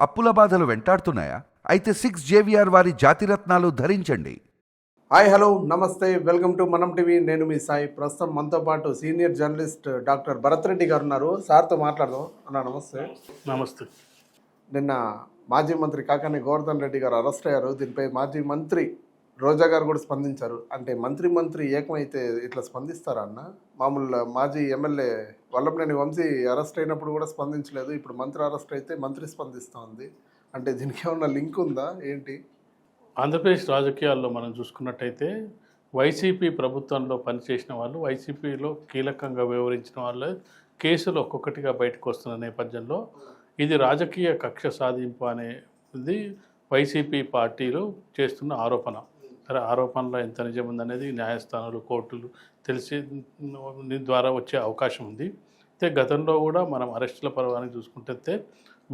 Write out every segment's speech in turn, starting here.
అప్పుల బాధలు వెంటాడుతున్నాయా? అయితే సిక్స్ జేవిఆర్ వారి జాతిరత్నాలు ధరించండి. హాయ్ హలో నమస్తే వెల్కమ్ టు మనం టీవీ. నేను మీ సాయి ప్రస్తుతం మనతో పాటు senior journalist doctor Bharat Reddy గారు ఉన్నారు. సార్తో మాట్లాడదాం. అన్న నమస్తే. నమస్తే. నిన్న మాజీ మంత్రి కాకాని గోవర్ధన్ రెడ్డి గారు అరెస్ట్ అయ్యారు. దీనిపై మాజీ మంత్రి రోజా గారు కూడా స్పందించారు. అంటే మంత్రి మంత్రి ఏకమైతే ఇట్లా స్పందిస్తారా అన్న? మామూలు మాజీ ఎమ్మెల్యే వల్లంనేని వంశీ అరెస్ట్ అయినప్పుడు కూడా స్పందించలేదు. ఇప్పుడు మంత్రి అరెస్ట్ అయితే మంత్రి స్పందిస్తోంది అంటే దీనికి ఏమన్నా లింక్ ఉందా? ఏంటి? ఆంధ్రప్రదేశ్ రాజకీయాల్లో మనం చూసుకున్నట్టయితే వైసీపీ ప్రభుత్వంలో పనిచేసిన వాళ్ళు వైసీపీలో కీలకంగా వ్యవహరించిన వాళ్ళు కేసులు ఒక్కొక్కటిగా బయటకు వస్తున్న నేపథ్యంలో ఇది రాజకీయ కక్ష సాధింపు అనేది వైసీపీ పార్టీలు చేస్తున్న ఆరోపణ. ఆరోపణలో ఎంత నిజం ఉందనేది న్యాయస్థానాలు కోర్టులు తెలిసి ద్వారా వచ్చే అవకాశం ఉంది. అయితే గతంలో కూడా మనం అరెస్టుల పర్వానికి చూసుకుంటే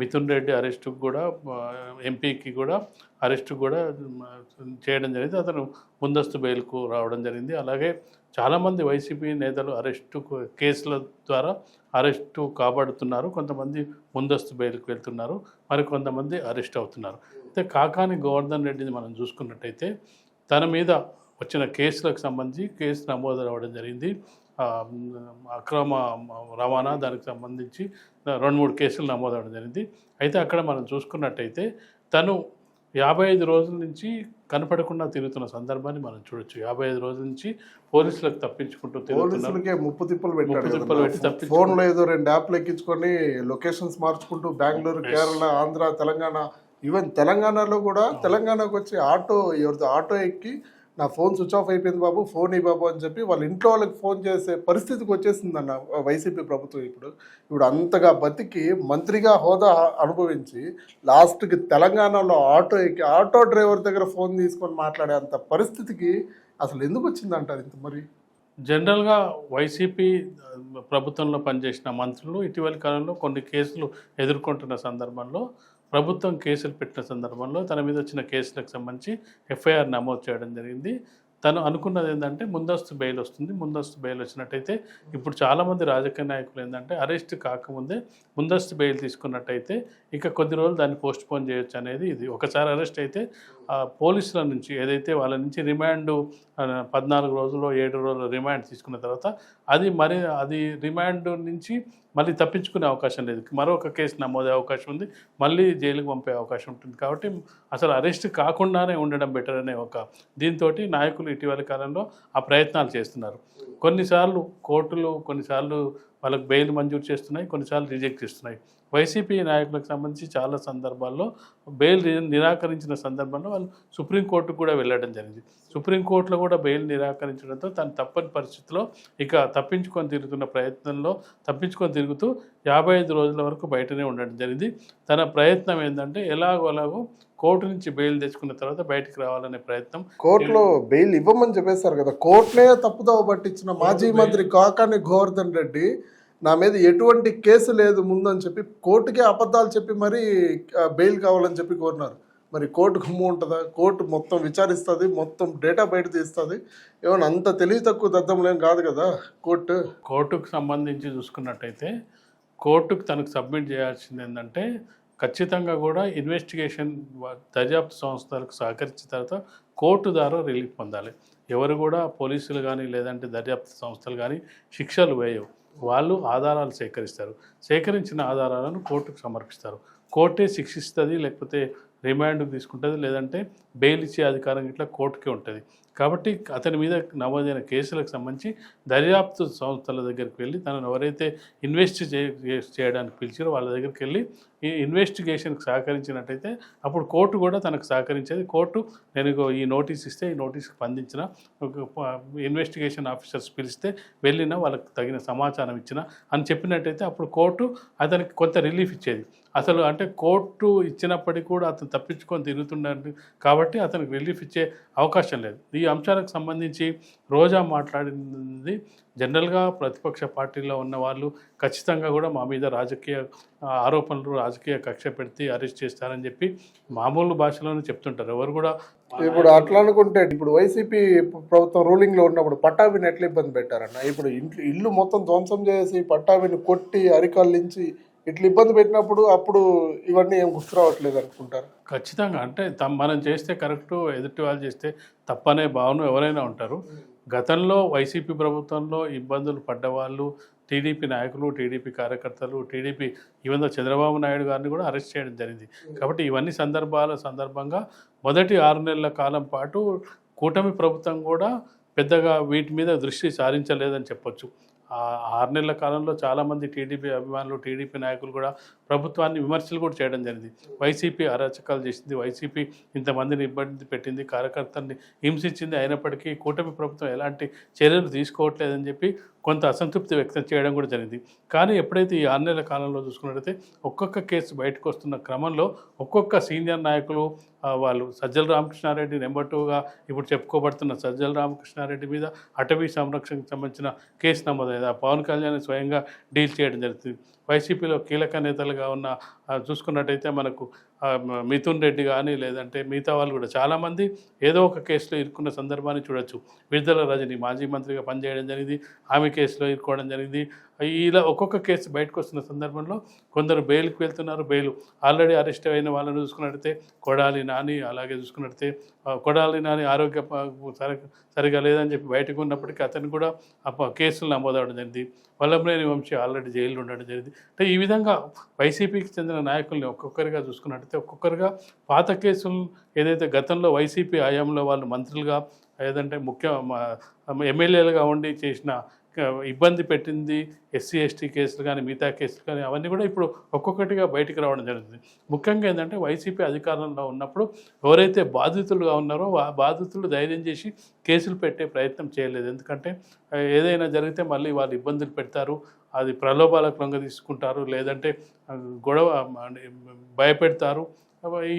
మిథున్ రెడ్డి అరెస్టుకు కూడా ఎంపీకి కూడా అరెస్టు కూడా చేయడం జరిగింది. అతను ముందస్తు బెయిల్కు రావడం జరిగింది. అలాగే చాలామంది వైసీపీ నేతలు అరెస్టు కేసుల ద్వారా అరెస్టు కాబడుతున్నారు కొంతమంది ముందస్తు బెయిల్కి వెళ్తున్నారు. మరి కొంతమంది అరెస్ట్ అవుతున్నారు. అయితే కాకాని గోవర్ధన్ రెడ్డిని మనం చూసుకున్నట్టయితే తన మీద వచ్చిన కేసులకు సంబంధించి కేసు నమోదు అవ్వడం జరిగింది. అక్రమ రవాణా దానికి సంబంధించి రెండు మూడు కేసులు నమోదు అవ్వడం జరిగింది. అయితే అక్కడ మనం చూసుకున్నట్టయితే తను యాభై ఐదు రోజుల నుంచి కనపడకుండా తిరుగుతున్న సందర్భాన్ని మనం చూడొచ్చు. యాభై ఐదు రోజుల నుంచి పోలీసులకు తప్పించుకుంటూ పోలీసులకే ముప్పు తిప్పలు పెట్టాడు తిప్పలు కదా. పెట్టి తప్పించుకో- ఫోన్లో ఏదో రెండు యాప్లు ఎక్కించుకొని లొకేషన్స్ మార్చుకుంటూ బెంగళూరు కేరళ ఆంధ్ర తెలంగాణ ఈవెన్ తెలంగాణలో కూడా తెలంగాణకు వచ్చి ఆటో ఎవరితో ఆటో ఎక్కి నా ఫోన్ స్విచ్ ఆఫ్ అయిపోయింది బాబు ఫోన్ ఇవ్వ బాబు అని చెప్పి వాళ్ళ ఇంట్లో వాళ్ళకి ఫోన్ చేసే పరిస్థితికి వచ్చేసిందన్న వైసీపీ ప్రభుత్వం ఇప్పుడు. ఇప్పుడు అంతగా బతికి మంత్రిగా హోదా అనుభవించి లాస్ట్కి తెలంగాణలో ఆటో ఎక్కి ఆటో డ్రైవర్ దగ్గర ఫోన్ తీసుకొని మాట్లాడే అంత పరిస్థితికి అసలు ఎందుకు వచ్చిందంటారు ఇంత మరి? జనరల్గా వైసీపీ ప్రభుత్వంలో పనిచేసిన మంత్రులు ఇటీవలి కాలంలో కొన్ని కేసులు ఎదుర్కొంటున్న సందర్భంలో ప్రభుత్వం కేసులు పెట్టిన సందర్భంలో తన మీద వచ్చిన కేసులకు సంబంధించి ఎఫ్ఐఆర్ నమోదు చేయడం జరిగింది. తను అనుకున్నది ఏంటంటే ముందస్తు బెయిల్ వస్తుంది. ముందస్తు బెయిల్ వచ్చినట్టయితే ఇప్పుడు చాలామంది రాజకీయ నాయకులు ఏంటంటే అరెస్ట్ కాకముందే ముందస్తు బెయిల్ తీసుకున్నట్టయితే ఇక కొద్ది రోజులు దాన్ని పోస్ట్ పోన్ చేయొచ్చు అనేది ఇది. ఒకసారి అరెస్ట్ అయితే పోలీసుల నుంచి ఏదైతే వాళ్ళ నుంచి రిమాండ్ పద్నాలుగు రోజులు ఏడు రోజులు రిమాండ్ తీసుకున్న తర్వాత అది మరి అది రిమాండ్ నుంచి మళ్ళీ తప్పించుకునే అవకాశం లేదు. మరొక కేసు నమోదే అవకాశం ఉంది. మళ్ళీ జైలుకు పంపే అవకాశం ఉంటుంది. కాబట్టి అసలు అరెస్ట్ కాకుండానే ఉండడం బెటర్ అనే ఒక దీంతో నాయకులు ఇటీవల కాలంలో ఆ ప్రయత్నాలు చేస్తున్నారు. కొన్నిసార్లు కోర్టులు కొన్నిసార్లు వాళ్ళకి బెయిల్ మంజూరు చేస్తున్నాయి కొన్నిసార్లు రిజెక్ట్ చేస్తున్నాయి. వైసీపీ నాయకులకు సంబంధించి చాలా సందర్భాల్లో బెయిల్ నిరాకరించిన సందర్భంలో వాళ్ళు సుప్రీంకోర్టుకు కూడా వెళ్ళడం జరిగింది. సుప్రీంకోర్టులో కూడా బెయిల్ నిరాకరించడంతో తను తప్పని పరిస్థితిలో ఇక తప్పించుకొని తిరుగుతున్న ప్రయత్నంలో తప్పించుకొని తిరుగుతూ యాభై ఐదు రోజుల వరకు బయటనే ఉండడం జరిగింది. తన ప్రయత్నం ఏంటంటే ఎలాగో కోర్టు నుంచి బెయిల్ తెచ్చుకున్న తర్వాత బయటికి రావాలనే ప్రయత్నం. కోర్టులో బెయిల్ ఇవ్వమని చెప్పేశారు కదా. కోర్టునే తప్పుదోవ పట్టించిన మాజీ మంత్రి కాకాని గోవర్ధన్ రెడ్డి నా మీద ఎటువంటి కేసు లేదు ముందని చెప్పి కోర్టుకే అబద్ధాలు చెప్పి మరీ బెయిల్ కావాలని చెప్పి కోరినారు. మరి కోర్టు గుమ్ము ఉంటుందా? కోర్టు మొత్తం విచారిస్తుంది మొత్తం డేటా బయట తీస్తుంది. ఏమన్నా అంత తెలివి తక్కువ దద్దములేం కాదు కదా కోర్టు. కోర్టుకు సంబంధించి చూసుకున్నట్టయితే కోర్టుకు తనకు సబ్మిట్ చేయాల్సింది ఏంటంటే ఖచ్చితంగా కూడా ఇన్వెస్టిగేషన్ దర్యాప్తు సంస్థలకు సహకరించిన తర్వాత కోర్టు ద్వారా రిలీఫ్ పొందాలి. ఎవరు కూడా పోలీసులు కానీ లేదంటే దర్యాప్తు సంస్థలు కానీ శిక్షలు వేయవు. వాళ్ళు ఆధారాలు సేకరిస్తారు. సేకరించిన ఆధారాలను కోర్టుకు సమర్పిస్తారు. కోర్టే శిక్షిస్తుంది లేకపోతే రిమాండ్కి తీసుకుంటుంది లేదంటే బెయిల్ ఇచ్చే అధికారం ఇట్లా కోర్టుకే ఉంటుంది. కాబట్టి అతని మీద నమోదైన కేసులకు సంబంధించి దర్యాప్తు సంస్థల దగ్గరికి వెళ్ళి తనను ఎవరైతే ఇన్వెస్ట్ చేయడానికి పిలిచారో వాళ్ళ దగ్గరికి వెళ్ళి ఈ ఇన్వెస్టిగేషన్కి సహకరించినట్టయితే అప్పుడు కోర్టు కూడా తనకు సహకరించేది. కోర్టు నేను ఈ నోటీస్ ఇస్తే ఈ నోటీస్కి స్పందించిన ఒక ఇన్వెస్టిగేషన్ ఆఫీసర్స్ పిలిస్తే వెళ్ళినా వాళ్ళకి తగిన సమాచారం ఇచ్చిన అని చెప్పినట్టయితే అప్పుడు కోర్టు అతనికి కొంత రిలీఫ్ ఇచ్చేది. అసలు అంటే కోర్టు ఇచ్చినప్పటికీ కూడా అతను తప్పించుకొని తిరుగుతున్నాడు కాబట్టి అతనికి రిలీఫ్ ఇచ్చే అవకాశం లేదు. ఈ ఈ అంశాలకు సంబంధించి రోజా మాట్లాడింది జనరల్గా ప్రతిపక్ష పార్టీలో ఉన్న వాళ్ళు ఖచ్చితంగా కూడా మా మీద రాజకీయ ఆరోపణలు రాజకీయ కక్ష పెడితే అరెస్ట్ చేస్తారని చెప్పి మామూలు భాషలోనే చెప్తుంటారు. ఎవరు కూడా ఇప్పుడు అట్లా అనుకుంటే ఇప్పుడు వైసీపీ ప్రభుత్వం రూలింగ్లో ఉన్నప్పుడు పట్టాభిని ఎట్లా ఇబ్బంది పెట్టారన్న? ఇప్పుడు ఇంట్లో ఇల్లు మొత్తం ధ్వంసం చేసి పట్టాభిని కొట్టి అరికల్లించి ఇట్లా ఇబ్బంది పెట్టినప్పుడు అప్పుడు ఇవన్నీ ఏం గుర్తు రావట్లేదు అనుకుంటారు. ఖచ్చితంగా. అంటే మనం చేస్తే కరెక్ట్ ఎదుటి వాళ్ళు చేస్తే తప్పనే భావన ఎవరైనా ఉంటారు. గతంలో వైసీపీ ప్రభుత్వంలో ఇబ్బందులు పడ్డవాళ్ళు టీడీపీ నాయకులు టీడీపీ కార్యకర్తలు టీడీపీ ఈవెన్ చంద్రబాబు నాయుడు గారిని కూడా అరెస్ట్ చేయడం జరిగింది. కాబట్టి ఇవన్నీ సందర్భాల సందర్భంగా మొదటి ఆరు నెలల కాలం పాటు కూటమి ప్రభుత్వం కూడా పెద్దగా వీటి మీద దృష్టి సారించలేదని చెప్పొచ్చు. ఆరు నెలల కాలంలో చాలామంది టీడీపీ అభిమానులు టీడీపీ నాయకులు కూడా ప్రభుత్వాన్ని విమర్శలు కూడా చేయడం జరిగింది. వైసీపీ అరాచకాలు చేసింది. వైసీపీ ఇంతమందిని ఇబ్బంది పెట్టింది. కార్యకర్తల్ని హింసించింది. అయినప్పటికీ కూటమి ప్రభుత్వం ఎలాంటి చర్యలు తీసుకోవట్లేదని చెప్పి కొంత అసంతృప్తి వ్యక్తం చేయడం కూడా జరిగింది. కానీ ఎప్పుడైతే ఈ ఆరు నెలల కాలంలో చూసుకున్నట్లయితే ఒక్కొక్క కేసు బయటకు వస్తున్న క్రమంలో ఒక్కొక్క సీనియర్ నాయకులు వాళ్ళు సజ్జల రామకృష్ణారెడ్డి నెంబర్ టూగా ఇప్పుడు చెప్పుకోబడుతున్న సజ్జల రామకృష్ణారెడ్డి మీద అటవీ సంరక్షణకు సంబంధించిన కేసు నమోదైంది. ఆ పవన్ కళ్యాణ్ స్వయంగా డీల్ చేయడం జరుగుతుంది. వైసీపీలో కీలక నేతలుగా ఉన్న చూసుకున్నట్టయితే మనకు మిథున్ రెడ్డి కానీ లేదంటే మిగతా వాళ్ళు కూడా చాలామంది ఏదో ఒక కేసులో ఇరుక్కున్న సందర్భాన్ని చూడొచ్చు. విడుదల రజని మాజీ మంత్రిగా పనిచేయడం జరిగింది ఆమె కేసులో ఇరుక్కోవడం జరిగింది. ఇలా ఒక్కొక్క కేసు బయటకు వస్తున్న సందర్భంలో కొందరు బెయిల్కి వెళ్తున్నారు. బెయిల్ ఆల్రెడీ అరెస్ట్ అయిన వాళ్ళని చూసుకున్నట్టయితే కొడాలి నాని అలాగే చూసుకున్నట్టయితే కొడాలి నాని ఆరోగ్య సరిగా లేదని చెప్పి బయటకు ఉన్నప్పటికీ అతను కూడా ఆ ప- కేసులు నమోదవడం జరిగింది. వల్లభనేని వంశీ ఆల్రెడీ జైల్లో ఉండడం జరిగింది. అంటే ఈ విధంగా వైసీపీకి చెందిన నాయకుల్ని ఒక్కొక్కరిగా చూసుకున్నట్టయితే ఒక్కొక్కరుగా పాత కేసులు ఏదైతే గతంలో వైసీపీ హయాంలో వాళ్ళు మంత్రులుగా ఏదంటే ముఖ్య ఎమ్మెల్యేలుగా ఉండి చేసిన ఇబ్బంది పెట్టింది ఎస్సీ ఎస్టీ కేసులు కానీ మిగతా కేసులు కానీ అవన్నీ కూడా ఇప్పుడు ఒక్కొక్కటిగా బయటికి రావడం జరుగుతుంది. ముఖ్యంగా ఏంటంటే వైసీపీ అధికారంలో ఉన్నప్పుడు ఎవరైతే బాధితులుగా ఉన్నారో ఆ బాధితులు ధైర్యం చేసి కేసులు పెట్టే ప్రయత్నం చేయలేదు. ఎందుకంటే ఏదైనా జరిగితే మళ్ళీ వాళ్ళు ఇబ్బందులు పెడతారు అది ప్రలోభాలకు లొంగ తీసుకుంటారు లేదంటే గొడవ భయపెడతారు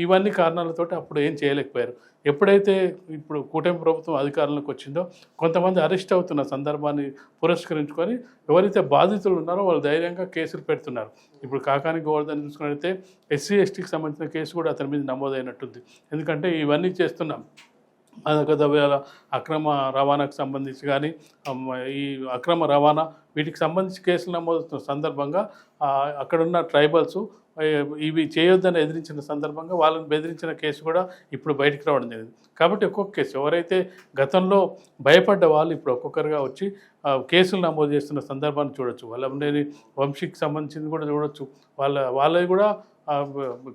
ఇవన్నీ కారణాలతో అప్పుడు ఏం చేయలేకపోయారు. ఎప్పుడైతే ఇప్పుడు కూటమి ప్రభుత్వం అధికారంలోకి వచ్చిందో కొంతమంది అరెస్ట్ అవుతున్న సందర్భాన్ని పురస్కరించుకొని ఎవరైతే బాధితులు ఉన్నారో వాళ్ళు ధైర్యంగా కేసులు పెడుతున్నారు. ఇప్పుడు కాకాని గోవర్ధన్ చూసుకున్నట్లయితే ఎస్సీ ఎస్టీకి సంబంధించిన కేసు కూడా అతని మీద నమోదైనట్టుంది. ఎందుకంటే ఇవన్నీ చేస్తున్నాం మాదక ద్రవ్యాల అక్రమ రవాణాకు సంబంధించి కానీ ఈ అక్రమ రవాణా వీటికి సంబంధించి కేసులు నమోదు సందర్భంగా అక్కడున్న ట్రైబల్స్ ఇవి చేయొద్దని ఎదిరించిన సందర్భంగా వాళ్ళని బెదిరించిన కేసు కూడా ఇప్పుడు బయటికి రావడం జరిగింది. కాబట్టి ఒక్కొక్క కేసు ఎవరైతే గతంలో భయపడ్డ వాళ్ళు ఇప్పుడు ఒక్కొక్కరుగా వచ్చి కేసులు నమోదు చేస్తున్న సందర్భాన్ని చూడొచ్చు. వాళ్ళని వంశీకి సంబంధించింది కూడా చూడొచ్చు. వాళ్ళ వాళ్ళవి కూడా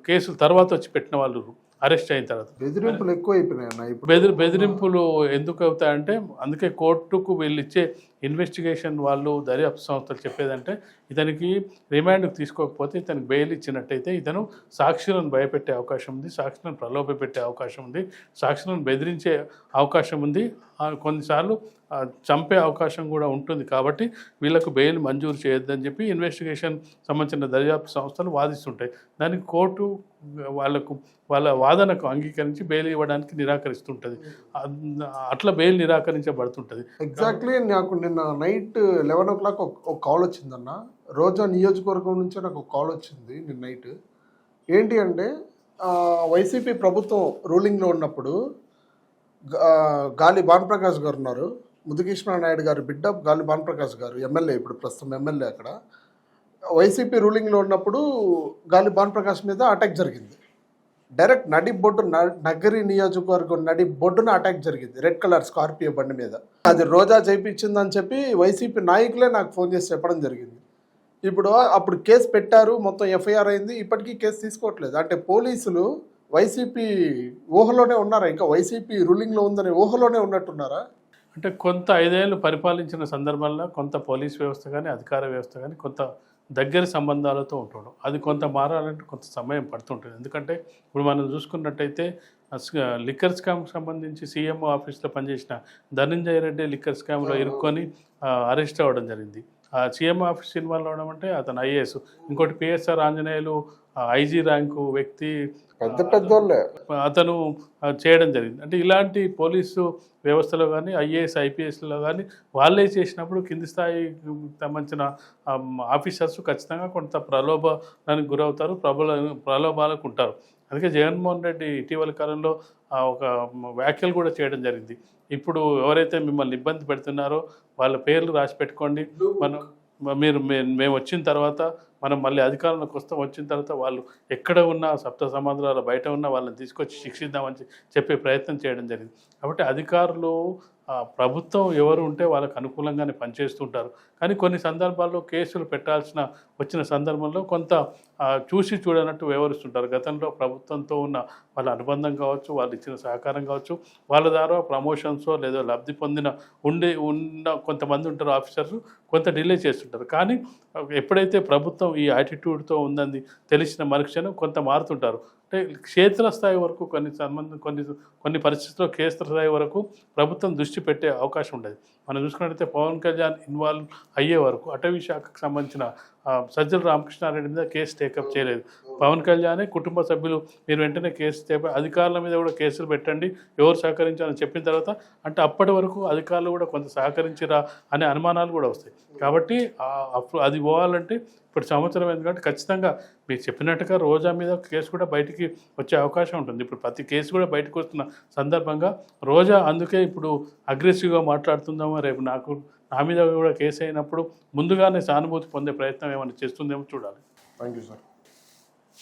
కేసులు తర్వాత వచ్చి పెట్టిన వాళ్ళు అరెస్ట్ అయిన తర్వాత. బెదిరింపులు ఎక్కువ అయిపోయినాయి బెదిరి బెదిరింపులు ఎందుకు అవుతాయంటే అందుకే కోర్టుకు వీళ్ళు ఇచ్చే ఇన్వెస్టిగేషన్ వాళ్ళు దర్యాప్తు సంస్థలు చెప్పేదంటే ఇతనికి రిమాండ్కి తీసుకోకపోతే ఇతనికి బెయిల్ ఇచ్చినట్టయితే ఇతను సాక్షులను భయపెట్టే అవకాశం ఉంది సాక్షులను ప్రలోభ పెట్టే అవకాశం ఉంది సాక్షులను బెదిరించే అవకాశం ఉంది. కొన్నిసార్లు చంపే అవకాశం కూడా ఉంటుంది కాబట్టి వీళ్ళకు బెయిల్ మంజూరు చేయొద్దని చెప్పి ఇన్వెస్టిగేషన్ సంబంధించిన దర్యాప్తు సంస్థలు వాదిస్తుంటాయి. దానికి కోర్టు వాళ్ళకు వాళ్ళ వాదనకు అంగీకరించి బెయిల్ ఇవ్వడానికి నిరాకరిస్తుంటుంది. అట్లా బెయిల్ నిరాకరించబడుతుంటుంది. ఎగ్జాక్ట్లీ నాకు నిన్న నైట్ లెవెన్ ఓ క్లాక్ ఒక కాల్ వచ్చిందన్న. రోజా నియోజకవర్గం నుంచే నాకు ఒక కాల్ వచ్చింది నిన్న నైట్. ఏంటి అంటే వైసీపీ ప్రభుత్వం రూలింగ్లో ఉన్నప్పుడు గాలి భానుప్రకాష్ గారు ఉన్నారు. ముదుకృష్ణ నాయుడు గారు బిడ్డ గాలి భానుప్రకాష్ గారు ఎమ్మెల్యే ఇప్పుడు ప్రస్తుతం ఎమ్మెల్యే అక్కడ. వైసీపీ రూలింగ్లో ఉన్నప్పుడు గాలి భానుప్రకాష్ మీద అటాక్ జరిగింది. డైరెక్ట్ నడి బొడ్డు నగరి నియోజకవర్గం నడి బొడ్డున అటాక్ జరిగింది. రెడ్ కలర్ స్కార్పియో బండి మీద. అది రోజా చేయించిందని చెప్పి వైసీపీ నాయకులే నాకు ఫోన్ చేసి చెప్పడం జరిగింది. ఇప్పుడు అప్పుడు కేసు పెట్టారు మొత్తం ఎఫ్ఐఆర్ అయింది. ఇప్పటికీ కేసు తీసుకోవట్లేదు. అంటే పోలీసులు వైసీపీ ఊహలోనే ఉన్నారా? ఇంకా వైసీపీ రూలింగ్లో ఉందనే ఊహలోనే ఉన్నట్టున్నారా? అంటే కొంత ఐదేళ్ళు పరిపాలించిన సందర్భంలో కొంత పోలీస్ వ్యవస్థ కానీ అధికార వ్యవస్థ కానీ కొంత దగ్గర సంబంధాలతో ఉంటుండడం అది కొంత మారాలంటే కొంత సమయం పడుతుంటుంది. ఎందుకంటే ఇప్పుడు మనం చూసుకున్నట్టయితే లిక్కర్ స్కామ్ సంబంధించి సీఎం ఆఫీస్లో పనిచేసిన ధనంజయ రెడ్డి లిక్కర్ స్కామ్లో ఇరుక్కొని అరెస్ట్ అవ్వడం జరిగింది. ఆ సీఎం ఆఫీస్ ఇన్వాల్వ్ అవడం అంటే అతను ఐఏఎస్. ఇంకోటి పిఎస్ఆర్ ఆంజనేయులు ఐజీ ర్యాంకు వ్యక్తి పెద్ద పెద్దోళ్ళే. అతను చేయడం జరిగింది. అంటే ఇలాంటి పోలీసు వ్యవస్థలో కానీ ఐఏఎస్ ఐపీఎస్లో కానీ వాళ్ళే చేసినప్పుడు కింది స్థాయి సంబంధించిన ఆఫీసర్స్ ఖచ్చితంగా కొంత ప్రలోభానికి గురవుతారు ప్రబల ప్రలోభాలకు ఉంటారు. అందుకే జగన్మోహన్ రెడ్డి ఇటీవల కాలంలో ఒక వ్యాఖ్యలు కూడా చేయడం జరిగింది. ఇప్పుడు ఎవరైతే మిమ్మల్ని ఇబ్బంది పెడుతున్నారో వాళ్ళ పేర్లు రాసి పెట్టుకోండి. మనం మీరు మేము వచ్చిన తర్వాత మనం మళ్ళీ అధికారంలోకి వస్తాం వచ్చిన తర్వాత వాళ్ళు ఎక్కడ ఉన్నా సప్త సముద్రాల బయట ఉన్న వాళ్ళని తీసుకొచ్చి శిక్షిద్దామని చెప్పే ప్రయత్నం చేయడం జరిగింది. కాబట్టి అధికారులు ప్రభుత్వం ఎవరు ఉంటే వాళ్ళకు అనుకూలంగానే పనిచేస్తుంటారు. కానీ కొన్ని సందర్భాల్లో కేసులు పెట్టాల్సిన వచ్చిన సందర్భంలో కొంత చూసి చూడనట్టు వ్యవహరిస్తుంటారు. గతంలో ప్రభుత్వంతో ఉన్న వాళ్ళ అనుబంధం కావచ్చు వాళ్ళు ఇచ్చిన సహకారం కావచ్చు వాళ్ళ ద్వారా ప్రమోషన్స్ లేదా లబ్ధి పొందిన ఉండే ఉన్న కొంతమంది ఉంటారు ఆఫీసర్స్ కొంత డిలే చేస్తుంటారు. కానీ ఎప్పుడైతే ప్రభుత్వం ఈ యాటిట్యూడ్తో ఉందని తెలిసిన మరుక్షణం కొంత మారుతుంటారు. అంటే క్షేత్రస్థాయి వరకు కొన్ని సంబంధం కొన్ని కొన్ని పరిస్థితుల్లో క్షేత్రస్థాయి వరకు ప్రభుత్వం దృష్టి పెట్టే అవకాశం ఉండదు. మనం చూసుకున్నట్లయితే పవన్ కళ్యాణ్ ఇన్వాల్వ్ అయ్యే వరకు అటవీ శాఖకు సంబంధించిన సజ్జల రామకృష్ణారెడ్డి మీద కేసు టేకప్ చేయలేదు. పవన్ కళ్యాణ్ కుటుంబ సభ్యులు మీరు వెంటనే కేసు చేప అధికారుల మీద కూడా కేసులు పెట్టండి ఎవరు సహకరించాలని చెప్పిన తర్వాత అంటే అప్పటి వరకు అధికారులు కూడా కొంత సహకరించిరా అనే అనుమానాలు కూడా వస్తాయి. కాబట్టి అప్పుడు అది పోవాలంటే ఇప్పుడు సంవత్సరం ఎందుకంటే ఖచ్చితంగా మీరు చెప్పినట్టుగా రోజా మీద కేసు కూడా బయటికి వచ్చే అవకాశం ఉంటుంది. ఇప్పుడు ప్రతి కేసు కూడా బయటకు వస్తున్న సందర్భంగా రోజా అందుకే ఇప్పుడు అగ్రెసివ్గా మాట్లాడుతుందామో రేపు నాకు నా మీద కూడా కేసు అయినప్పుడు ముందుగానే సానుభూతి పొందే ప్రయత్నం ఏమైనా చేస్తుందేమో చూడాలి. Thank you sir